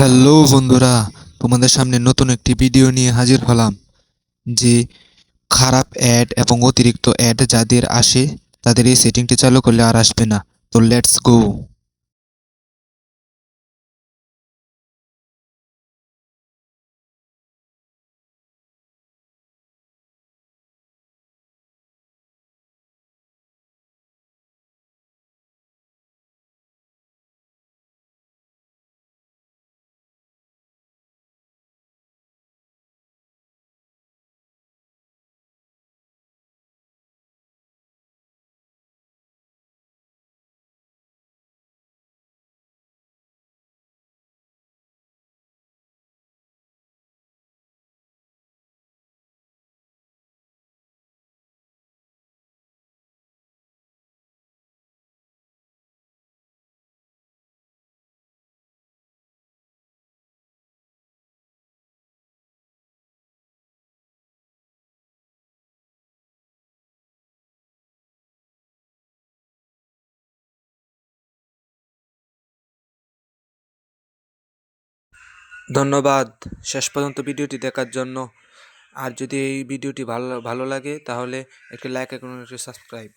Hello বন্ধুরা, তোমাদের সামনে নতুন একটি ভিডিও নিয়ে হাজির হলাম, যে খারাপ অ্যাড এবং অতিরিক্ত অ্যাড যাদের আসে, তাদের এই সেটিংটি চালু করলে আর আসবে না। তো লেটস গো ধন্যবাদ শেষ পর্যন্ত ভিডিওটি দেখার জন্য। আর যদি এই ভিডিওটি ভালো ভালো লাগে তাহলে একটি লাইক এবং একটি সাবস্ক্রাইব